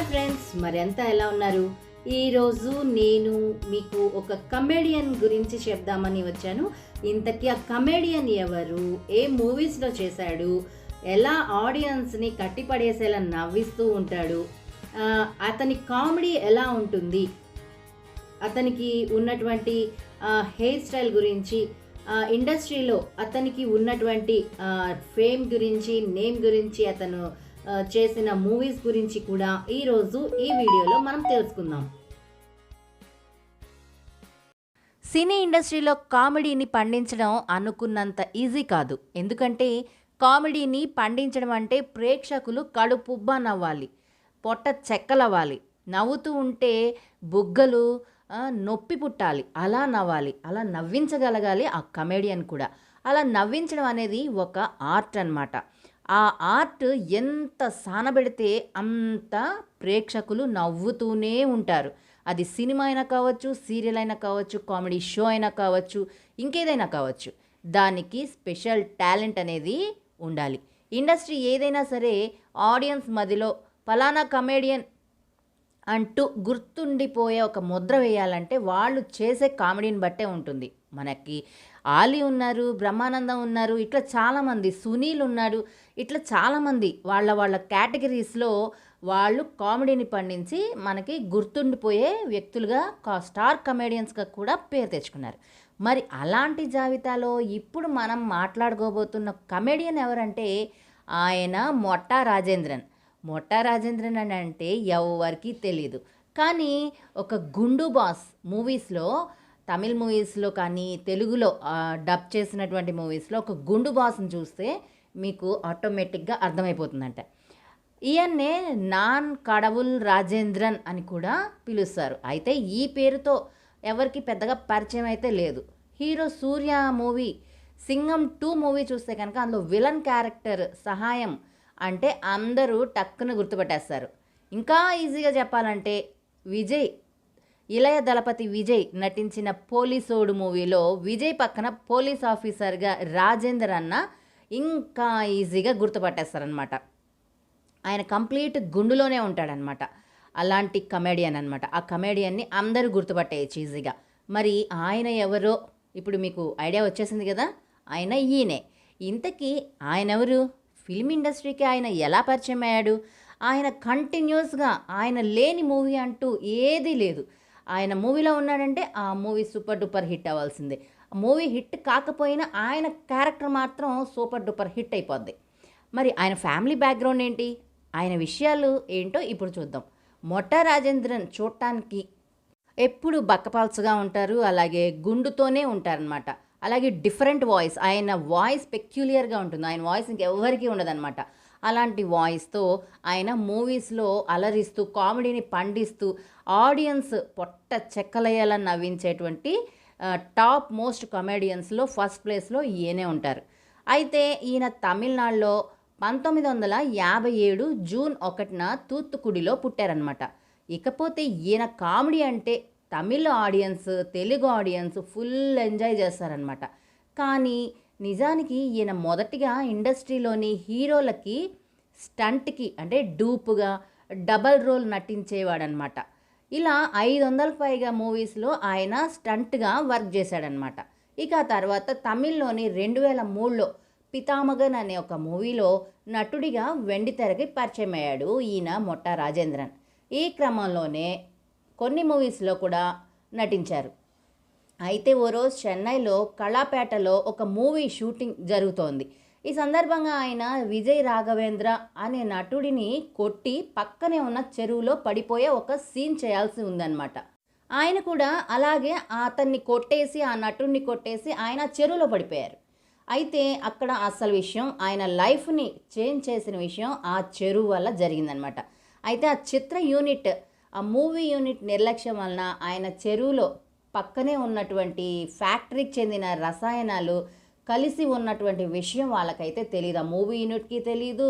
Hi friends మరెంత ఎలా ఉన్నారు? ఈరోజు నేను మీకు ఒక కమెడియన్ గురించి చెప్దామని వచ్చాను. ఇంతకీ ఆ కమెడియన్ ఎవరు? ఏ మూవీస్లో చేశాడు? ఎలా ఆడియన్స్ని కట్టిపడేసేలా నవ్విస్తూ ఉంటాడు? అతని కామెడీ ఎలా ఉంటుంది? అతనికి ఉన్నటువంటి హెయిర్ స్టైల్ గురించి ఇండస్ట్రీలో అతనికి ఉన్నటువంటి ఫేమ్ గురించి నేమ్ గురించి అతను చేసిన మూవీస్ గురించి కూడా ఈరోజు ఈ వీడియోలో మనం తెలుసుకుందాం. సినీ ఇండస్ట్రీలో కామెడీని పండించడం అనుకున్నంత ఈజీ కాదు. ఎందుకంటే కామెడీని పండించడం అంటే ప్రేక్షకులు కడుపుబ్బా నవ్వాలి పొట్ట చెక్కలవ్వాలి. నవ్వుతూ ఉంటే బుగ్గలు నొప్పి పుట్టాలి. అలా నవ్వాలి అలా నవ్వించగలగాలి ఆ కమెడియన్ కూడా. అలా నవ్వించడం అనేది ఒక ఆర్ట్ అనమాట ఆ ఆర్ట్ ఎంత సానబెడితే అంత ప్రేక్షకులు నవ్వుతూనే ఉంటారు. అది సినిమా అయినా కావచ్చు సీరియల్ అయినా కావచ్చు కామెడీ షో అయినా కావచ్చు ఇంకేదైనా కావచ్చు. దానికి స్పెషల్ టాలెంట్ అనేది ఉండాలి. ఇండస్ట్రీ ఏదైనా సరే ఆడియన్స్ మధ్యలో ఫలానా కమేడియన్ అంటూ గుర్తుండిపోయే ఒక ముద్ర వేయాలంటే వాళ్ళు చేసే కామెడీని బట్టే ఉంటుంది. మనకి ఆలీ ఉన్నారు బ్రహ్మానందం ఉన్నారు ఇట్లా చాలామంది సునీల్ ఉన్నాడు ఇట్లా చాలామంది వాళ్ళ వాళ్ళ కేటగిరీస్లో వాళ్ళు కామెడీని పండించి మనకి గుర్తుండిపోయే వ్యక్తులుగా కా- స్టార్ కమేడియన్స్గా కూడా పేరు తెచ్చుకున్నారు. మరి అలాంటి జాబితాలో ఇప్పుడు మనం మాట్లాడుకోబోతున్న కమెడియన్ ఎవరంటే ఆయన మొట్టా రాజేంద్రన్. మొట్టా రాజేంద్రన్ అని అంటే ఎవరికి తెలియదు కానీ ఒక గుండు బాస్ మూవీస్లో తమిళ్ మూవీస్లో కానీ తెలుగులో డబ్ చేసినటువంటి మూవీస్లో ఒక గుండు బాస్ని చూస్తే మీకు ఆటోమేటిక్గా అర్థమైపోతుందంట. ఈయన్నే నాన్ కడవుల్ రాజేంద్రన్ అని కూడా పిలుస్తారు. అయితే ఈ పేరుతో ఎవరికి పెద్దగా పరిచయం అయితే లేదు. Hero Suriya movie Singam two movie చూస్తే కనుక అందులో విలన్ క్యారెక్టర్ సహాయం అంటే అందరూ టక్కున గుర్తుపట్టేస్తారు. ఇంకా ఈజీగా చెప్పాలంటే విజయ్ ఇళయ దళపతి విజయ్ నటించిన పోలీసోడు మూవీలో విజయ్ పక్కన పోలీస్ ఆఫీసర్గా రాజేందర్ అన్న ఇంకా ఈజీగా గుర్తుపట్టేస్తారనమాట ఆయన కంప్లీట్ గుండులోనే ఉంటాడనమాట అలాంటి కమెడియన్ అనమాట ఆ కమెడియన్ని అందరూ గుర్తుపట్టేయచ్చు ఈజీగా. మరి ఆయన ఎవరో? ఇప్పుడు మీకు ఐడియా వచ్చేసింది కదా? ఆయన ఈయనే. ఇంతకీ ఆయన ఎవరు ఫిల్మ్ ఇండస్ట్రీకి ఆయన ఎలా పరిచయం అయ్యాడు? ఆయన కంటిన్యూస్గా ఆయన లేని మూవీ అంటూ ఏదీ లేదు. ఆయన మూవీలో ఉన్నాడంటే ఆ మూవీ సూపర్ డూపర్ హిట్ అవ్వాల్సిందే. మూవీ హిట్ కాకపోయినా ఆయన క్యారెక్టర్ మాత్రం సూపర్ డూపర్ హిట్ అయిపోద్ది. మరి ఆయన ఫ్యామిలీ బ్యాక్గ్రౌండ్ ఏంటి? ఆయన విషయాలు ఏంటో ఇప్పుడు చూద్దాం. మొట్ట రాజేంద్రన్ చూడటానికి ఎప్పుడు బక్కపాల్చగా ఉంటారు అలాగే గుండుతోనే ఉంటారనమాట అలాగే డిఫరెంట్ వాయిస్ ఆయన వాయిస్ పెక్యులియర్గా ఉంటుంది. ఆయన వాయిస్ ఇంకెవ్వరికీ ఉండదన్నమాట. అలాంటి వాయిస్తో ఆయన మూవీస్లో అలరిస్తూ కామెడీని పండిస్తూ ఆడియన్స్ పొట్ట చెక్కలయ్యేలా నవ్వించేటువంటి టాప్ మోస్ట్ కమెడియన్స్లో ఫస్ట్ ప్లేస్లో ఈయనే ఉంటారు. అయితే ఈయన తమిళనాడులో పంతొమ్మిది వందల యాభై ఏడు జూన్ ఒకటిన తూత్తుకుడిలో పుట్టారనమాట ఇకపోతే ఈయన కామెడీ అంటే Tamil audience Telugu audience full enjoy చేస్తారనమాట కానీ నిజానికి ఈయన మొదటిగా ఇండస్ట్రీలోని హీరోలకి స్టంట్కి అంటే డూపుగా డబల్ రోల్ నటించేవాడనమాట ఇలా ఐదు వందలకు పైగా మూవీస్లో ఆయన స్టంట్గా వర్క్ చేశాడనమాట ఇక ఆ తర్వాత తమిళ్ళోని రెండు వేల మూడులో పితామగన్ అనే ఒక మూవీలో నటుడిగా వెండి తెరకి పరిచయం అయ్యాడు ఈయన మొట్ట రాజేంద్రన్. ఈ క్రమంలోనే కొన్ని మూవీస్లో కూడా నటించారు. అయితే ఓ రోజు చెన్నైలో కళాపేటలో ఒక మూవీ షూటింగ్ జరుగుతోంది. ఈ సందర్భంగా ఆయన విజయ్ రాఘవేంద్ర అనే నటుడిని కొట్టి పక్కనే ఉన్న చెరువులో పడిపోయే ఒక సీన్ చేయాల్సి ఉందన్నమాట. ఆయన కూడా అలాగే అతన్ని కొట్టేసి ఆ నటుడిని కొట్టేసి ఆయన చెరువులో పడిపోయారు. అయితే అక్కడ అసలు విషయం ఆయన లైఫ్ని చేంజ్ చేసిన విషయం ఆ చెరువు వల్ల జరిగిందనమాట అయితే ఆ చిత్ర యూనిట్ ఆ మూవీ యూనిట్ నిర్లక్ష్యం వలన ఆయన చెరువులో పక్కనే ఉన్నటువంటి ఫ్యాక్టరీకి చెందిన రసాయనాలు కలిసి ఉన్నటువంటి విషయం వాళ్ళకైతే తెలియదు ఆ మూవీ యూనిట్కి తెలియదు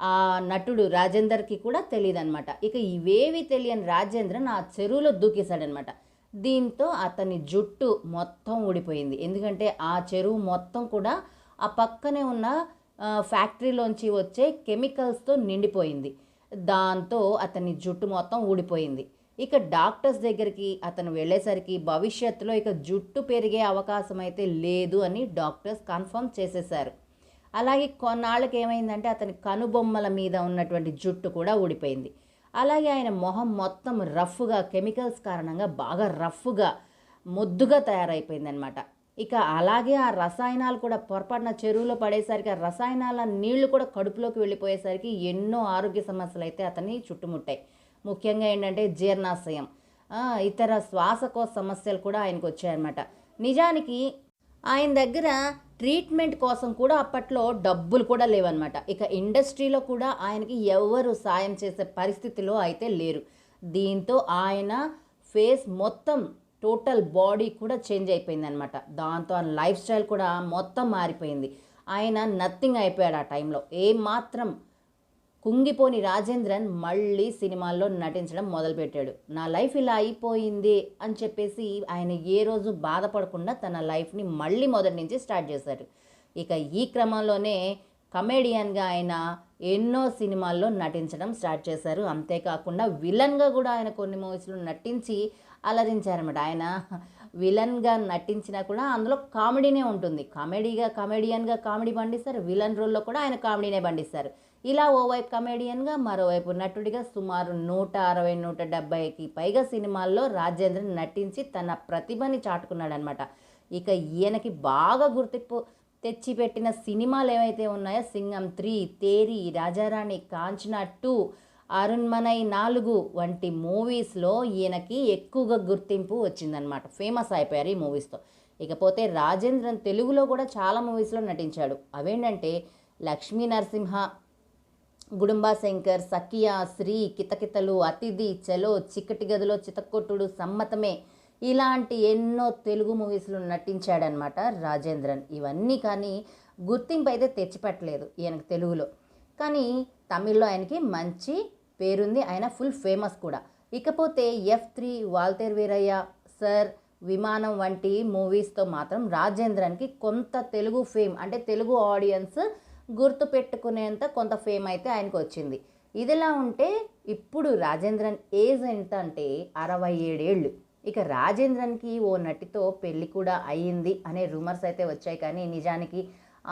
ఆ నటుడు రాజేందర్కి కూడా తెలియదు అనమాట ఇక ఇవేవి తెలియని రాజేంద్రన్ ఆ చెరువులో దూకేశాడనమాట దీంతో అతని జుట్టు మొత్తం ఊడిపోయింది. ఎందుకంటే ఆ చెరువు మొత్తం కూడా ఆ పక్కనే ఉన్న ఫ్యాక్టరీలోంచి వచ్చే కెమికల్స్తో నిండిపోయింది. దాంతో అతని జుట్టు మొత్తం ఊడిపోయింది. ఇక డాక్టర్స్ దగ్గరికి అతను వెళ్ళేసరికి భవిష్యత్తులో ఇక జుట్టు పెరిగే అవకాశం అయితే లేదు అని డాక్టర్స్ కన్ఫర్మ్ చేసేశారు. అలాగే కొన్నాళ్ళకి ఏమైందంటే అతని కనుబొమ్మల మీద ఉన్నటువంటి జుట్టు కూడా ఊడిపోయింది. అలాగే ఆయన మొహం మొత్తం రఫ్గా కెమికల్స్ కారణంగా బాగా రఫ్గా ముద్దుగా తయారైపోయిందనమాట ఇక అలాగే ఆ రసాయనాలు కూడా పొరపాటున చెరువులో పడేసరికి ఆ రసాయనాల నీళ్ళు కూడా కడుపులోకి వెళ్ళిపోయేసరికి ఎన్నో ఆరోగ్య సమస్యలు అయితే అతన్ని చుట్టుముట్టాయి. ముఖ్యంగా ఏంటంటే జీర్ణాశయం. ఇతర శ్వాసకోశ సమస్యలు కూడా ఆయనకు వచ్చాయన్నమాట నిజానికి ఆయన దగ్గర ట్రీట్మెంట్ కోసం కూడా అప్పట్లో డబ్బులు కూడా లేవన్నమాట. ఇక ఇండస్ట్రీలో కూడా ఆయనకి ఎవరు సాయం చేసే పరిస్థితిలో అయితే లేరు. దీంతో ఆయన ఫేస్ మొత్తం టోటల్ బాడీ కూడా చేంజ్ అయిపోయింది అనమాట దాంతో ఆయన లైఫ్ స్టైల్ కూడా మొత్తం మారిపోయింది. ఆయన నథింగ్ అయిపోయాడు ఆ టైంలో. ఏమాత్రం మాత్రం కుంగిపోని రాజేంద్రన్ మళ్ళీ సినిమాల్లో నటించడం మొదలుపెట్టాడు. నా లైఫ్ ఇలా అయిపోయింది అని చెప్పేసి ఆయన ఏ రోజు బాధపడకుండా తన లైఫ్ని మళ్ళీ మొదటి నుంచి స్టార్ట్ చేశారు. ఇక ఈ క్రమంలోనే కమేడియన్గా ఆయన ఎన్నో సినిమాల్లో నటించడం స్టార్ట్ చేశారు. అంతేకాకుండా విలన్గా కూడా ఆయన కొన్ని మూవీస్లో నటించి అలరించారన్నమాట. ఆయన విలన్గా నటించినా కూడా అందులో కామెడీనే ఉంటుంది. కామెడీగా కామెడియన్గా కామెడీ పండిస్తారు. విలన్ రోల్లో కూడా ఆయన కామెడీనే పండిస్తారు. ఇలా ఓవైపు కమెడియన్గా మరోవైపు నటుడిగా సుమారు నూట అరవై నూట డెబ్బైకి పైగా సినిమాల్లో రాజేంద్రన్ నటించి తన ప్రతిభని చాటుకున్నాడనమాట ఇక ఈయనకి బాగా గుర్తింపు తెచ్చిపెట్టిన సినిమాలు ఏవైతే ఉన్నాయో సింగం త్రీ తేరి రాజారాణి కాంచనా టూ అరుణ్మనై నాలుగు వంటి మూవీస్లో ఈయనకి ఎక్కువగా గుర్తింపు వచ్చిందనమాట ఫేమస్ అయిపోయారు ఈ మూవీస్తో ఇకపోతే రాజేంద్రన్ తెలుగులో కూడా చాలా మూవీస్లో నటించాడు. అవేంటంటే లక్ష్మీ నరసింహ గుడుంబా శంకర్ సఖియా శ్రీ కితకితలు అతిథి చలో చిక్కటి గదిలో చితక్కొట్టుడు సమ్మతమే. ఇలాంటి ఎన్నో తెలుగు మూవీస్లో నటించాడనమాట రాజేంద్రన్. ఇవన్నీ కానీ గుర్తింపు అయితే తెచ్చిపెట్టలేదు ఈయనకు తెలుగులో. కానీ తమిళ్ళో ఆయనకి మంచి పేరుంది. ఆయన ఫుల్ ఫేమస్ కూడా. ఇకపోతే F three Waltair Veerayya sir Vimanam వంటి మూవీస్తో మాత్రం రాజేంద్రన్కి కొంత తెలుగు ఫేమ్ అంటే తెలుగు ఆడియన్స్ గుర్తు పెట్టుకునేంత కొంత ఫేమ్ అయితే ఆయనకు వచ్చింది ఇదిలా ఉంటే ఇప్పుడు రాజేంద్రన్ ఏజ్ ఎంత అంటే అరవై ఏడేళ్ళు. ఇక రాజేంద్రన్కి ఓ నటితో పెళ్ళి కూడా అయ్యింది అనే రూమర్స్ అయితే వచ్చాయి. కానీ నిజానికి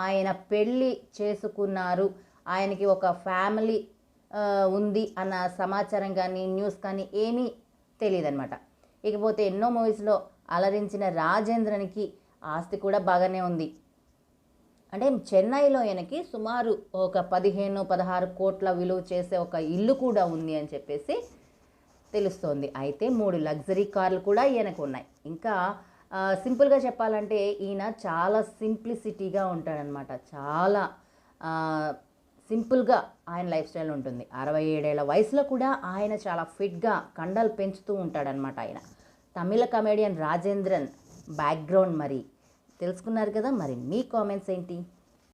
ఆయన పెళ్ళి చేసుకున్నారు. ఆయనకి ఒక ఫ్యామిలీ ఉంది అన్న సమాచారం కానీ న్యూస్ కానీ ఏమీ తెలియదన్నమాట ఇకపోతే ఎన్నో మూవీస్లో అలరించిన రాజేంద్రన్కి ఆస్తి కూడా బాగానే ఉంది. అంటే చెన్నైలో ఈయనకి సుమారు ఒక పదిహేను పదహారు కోట్ల విలువ చేసే ఒక ఇల్లు కూడా ఉంది అని చెప్పేసి తెలుస్తోంది. అయితే మూడు లగ్జరీ కార్లు కూడా ఈయనకు ఉన్నాయి. ఇంకా సింపుల్గా చెప్పాలంటే ఈయన చాలా సింప్లిసిటీగా ఉంటాడనమాట. చాలా సింపుల్గా ఆయన లైఫ్ స్టైల్ ఉంటుంది. అరవై ఏడేళ్ళ వయసులో కూడా ఆయన చాలా ఫిట్గా కండలు పెంచుతూ ఉంటాడనమాట ఆయన. తమిళ కమేడియన్ రాజేంద్రన్ బ్యాక్గ్రౌండ్ మరి. తెలుసుకున్నారు కదా మరి మీ కామెంట్స్ ఏంటి?